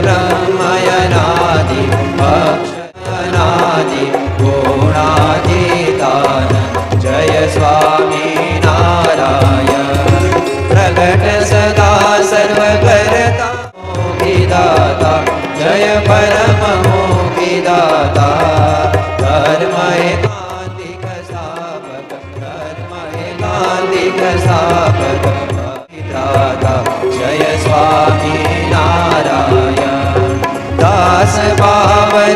અક્ષર બ્રહ્મયનાદિ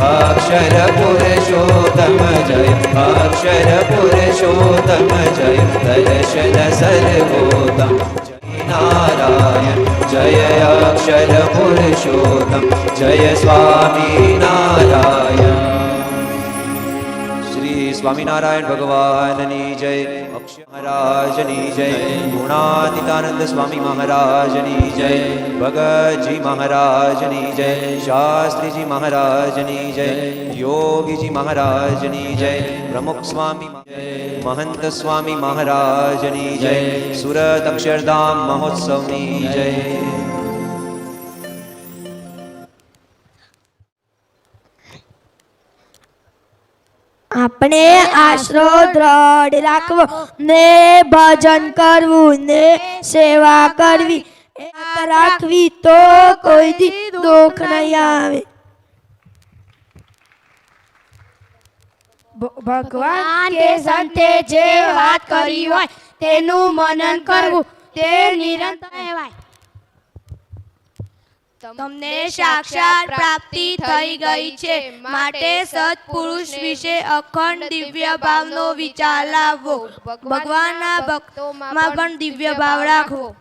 અક્ષર પુરુષોત્તમ જય અક્ષર પુરુષોત્તમ જય દર્શન સર્વોત્તમ જય નારાયણ જય અક્ષર પુરુષોત્તમ જય સ્વામી નારાયણ શ્રી સ્વામિનારાયણ ભગવાનની જય અક્ષ મહારાજની જય, ગુણાતીતાનંદ સ્વામી મહારાજની જય, ભગતજી મહારાજની જય, શાસ્ત્રીજી મહારાજની જય, યોગીજી મહારાજની જય, પ્રમુખ સ્વામી મહા- મહંત સ્વામી મહારાજની જય, સુરત અક્ષરધામ મહોત્સવની જય. આપણે આશરો દ્રઢ રાખવો ને ભજન કરવું ને સેવા કરવી રાખવી તો કોઈ દી દુઃખ નહીં આવે. ભગવાન કે સંતે જે વાત કરી હોય તેનું મનન કરવું તે નિરંતર કહેવાય. તમને સાક્ષાત પ્રાપ્તિ થઈ ગઈ છે. માટે સત્પુરુષ વિશે અખંડ દિવ્ય ભાવનો વિચાર લાવો. ભગવાનના ભક્તોમાં પણ દિવ્ય ભાવ રાખવો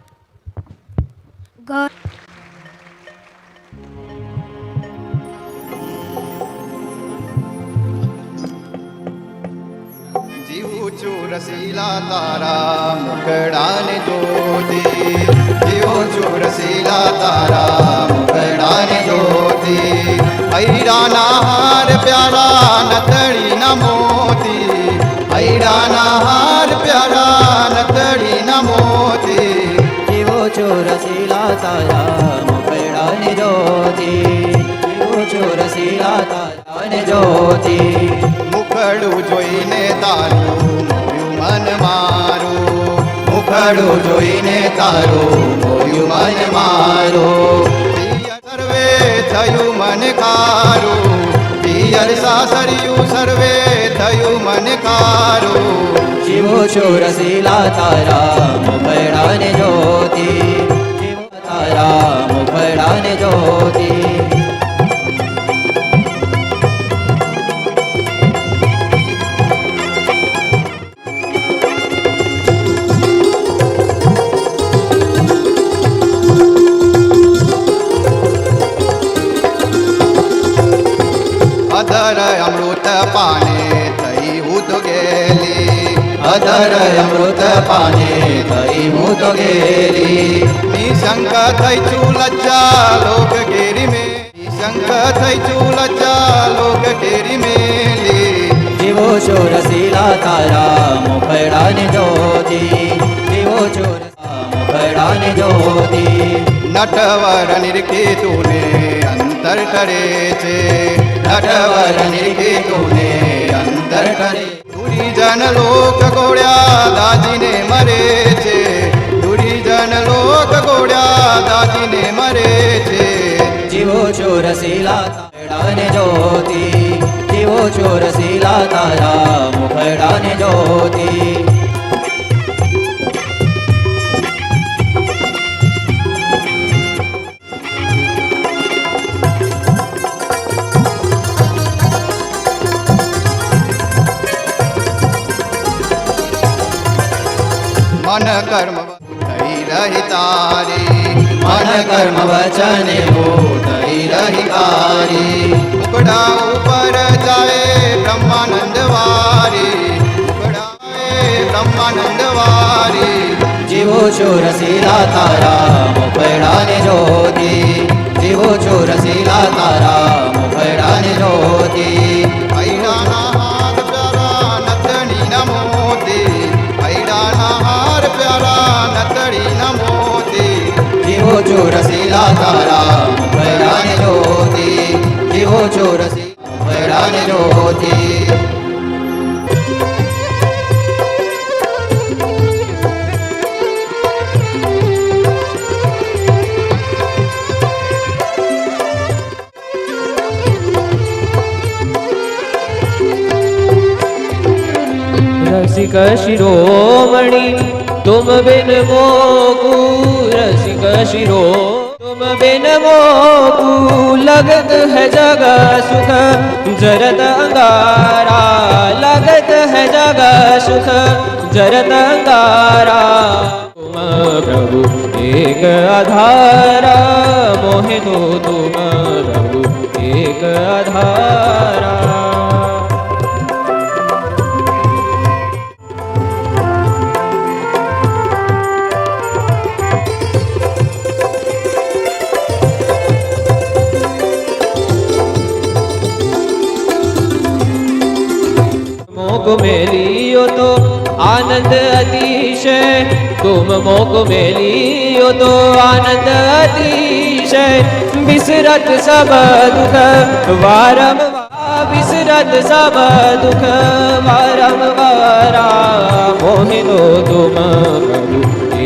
જીવું રસીલા તારા મુકડાને જોતે જીવું છું રસીલા તારા મુકડાને જોતે હૈરાના હાર પ્યારા નતળી ન મોતી હૈરાના હાર પ્યારા નતળી ન મોતી જીવો છો રસીલા તારા મુખડાને જોતે જીવો છો રસીલા મુખડું મુખડું જોઈને તારો મોયું મન મારો. સર્વે થયું મન કારું. પિયર સાસરિયું સર્વે થયું મન કારું. જીવો છો રસીલા તારા મુખડાને જ્યોતિ તારા મુખડાને જ્યોતિ અધર અમૃત પાને થઈ હું તો ગેલી. અધર અમૃત પાને થઈ હું તો ગેલી. નિશંક થઈ છું લજ્જા, લોક ગેરી મે નિશંક થઈ છું લજ્જા, લોક ગેરી મેલી. જીવો છો રસીલા તારા, મુખડાની જોતી. જીવો છો મુખડાની જોતી. નટવર નિરખી તુને, અંતર કરે છે. નટવર નિર્ખી તુને અંતર કરે દુરીજન લોક ગોળ્યા દાદીને મરે છે. દુરીજન લોક ગોળ્યા દાદીને મરે છે. જીવો છો રસીલા તારડાને જ્યોતિ. જીવો છો રસીલા તારા મુખડાને જ્યોતિ. મન કર્મ થઈ રહી તારી. મન કર્મ વચને ભૂતઈ રહી તારી. ઉકડા ઉપર જાય બ્રહ્માનંદ વારી. ઉકડાએ બ્રહ્માનંદ વારી. જીવો છો રસીલા તારા મુખડાને જોતી. જીવો છો રસીલા તારા મુખડાને જ્યોતિ છો રસીલા તારા મુખડાને જ્યોતિ જીવો છો રસીલા મુખડાને જ્યોતિ રસિક શિરોમણી, તુમ બિન મોકુ શિરો તુમ બિન મોકુ લગત હૈ જગ સુખ, જરત અંગારા લગત હૈ જગ સુખ, જરત અંગારા. તુમ પ્રભુ એક આધારા મોહે તો તુમ પ્રભુ એક આધારા મોક મેલિયો તો આનંદ અતિશય. તુમ મોક મેલિયો તો આનંદ અતિશય. વિસરત સબ દુઃખ, વારંવાર વિસરત સબ દુઃખ, વારંવારા મોહિનો તુમ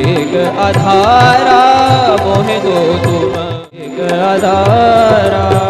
એક આધારા મોહિનો તુમ એક આધારા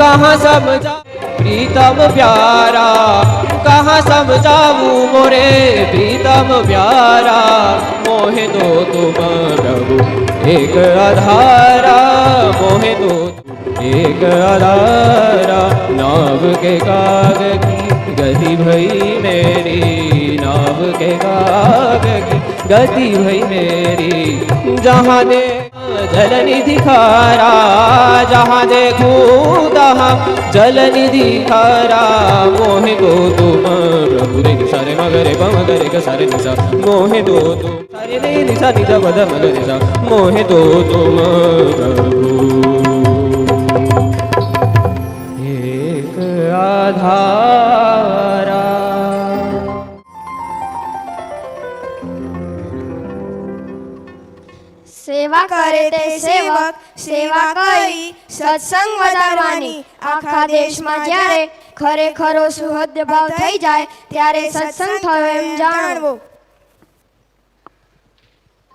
कहाँ समझा प्रीतम प्यारा कहाँ समझाऊ मोरे प्रीतम प्यारा मोहे दो तुम प्रभु एक आधारा मोहे दो एक आधारा नाव के काग की गति भई मेरी नाव के काग की गति भई मेरी। जहाँ दे जल निधि खारा जहाँ देखूँ तहाँ जल निधि मोहे दो तुम प्रभु रे सारे मगरे करे ग सारे निशा मोहे दो तुम सारे रे निशा निजा बद मग निशा मोहे दो तुम प्रभु। एक आधारा સેવા કરે તે સેવક, સેવા કરી, સત્સંગ વધારવાની. આખા દેશમાં જ્યારે ખરેખરો સુહદ ભાવ થઈ જાય, ત્યારે સત્સંગ થયો એમ જાણવું.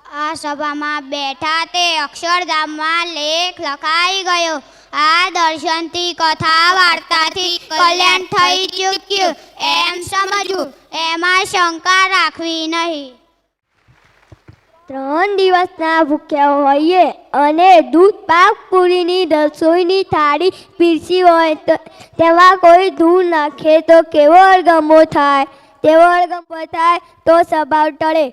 આ સભામાં બેઠા તે અક્ષરધામમાં લેખ લખાઈ ગયો. આ દર્શનથી કથા વાર્તાથી કલ્યાણ થઈ ચૂક્યું. એમ સમજવું, એમાં શંકા રાખવી નહીં. ત્રણ દિવસના ભૂખ્યા હોઈએ અને દૂધ પાક પૂરીની રસોઈની થાળી પીરસી હોય તો તેમાં કોઈ ધૂળ નાખે તો કેવો અળગમો થાય? તેવો અળગમો થાય તો સ્વભાવ ટળે.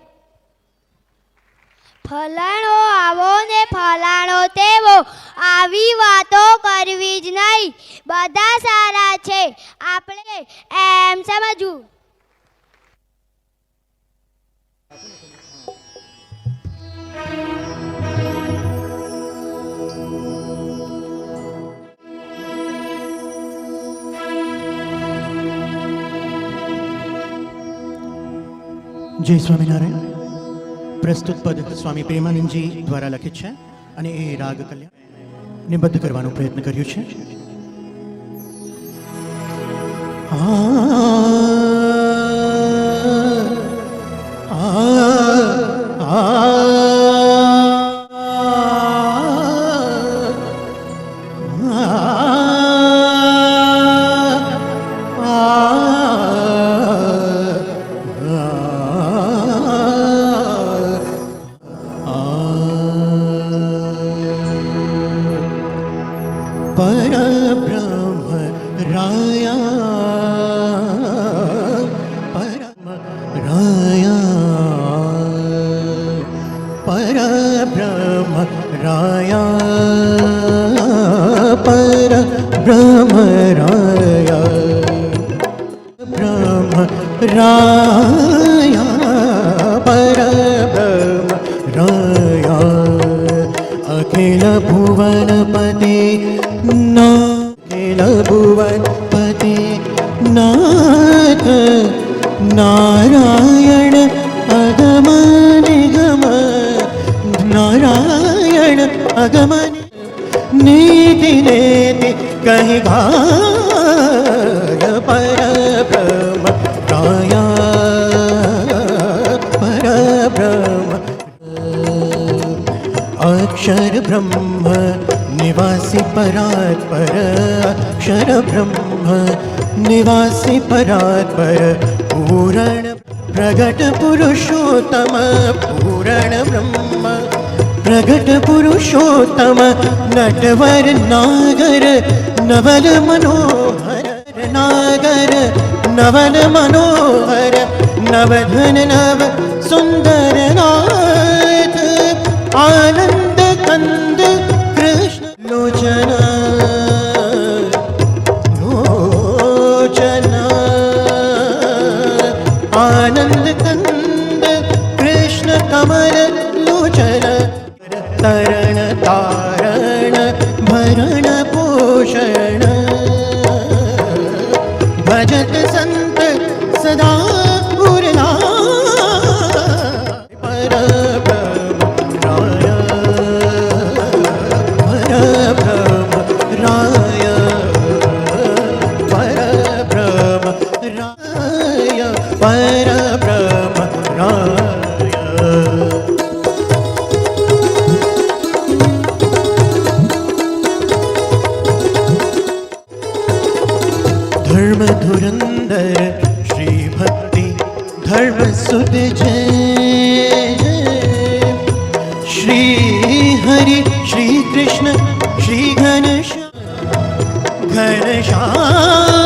ફલાણો આવો ને ફલાણો તેવો, આવી વાતો કરવી જ નહીં. બધા સારા છે, આપણે એમ સમજવું. જય સ્વામિનારાયણ. પ્રસ્તુત પદ સ્વામી પ્રેમાનંદજી દ્વારા લખિત છે અને એ રાગ કલ્યાણ નિબદ્ધ કરવાનો પ્રયત્ન કર્યો છે. પરબ્રહ્મ રાયા પરબ્રહ્મ રાયા બ્રહ્મ રાયા પરબ્રહ્મ રાયા અખિલ ભુવનપતિ નાખિલ ભુવનપતિ અગમ નીતિ નેતિ કહી ભાર પર બ્રહ્મ કાયા પર બ્રહ્મ અક્ષર બ્રહ્મ નિવાસી પરાત પર અક્ષર બ્રહ્મ નિવાસી પરાત પર પૂરણ પ્રગટ પુરુષોત્તમ પૂરણ બ્રહ્મ પ્રગટ પુરુષોત્તમ નટવર નાગર નવલ મનોહર નાગર નવલ મનોહર નવધન નવ સુંદર નાથ ધુરંદર શ્રી ભક્તિ ધર્મ સુદ જય શ્રી હરિ શ્રી કૃષ્ણ શ્રી ઘનશ્યામ ઘનશ્યામ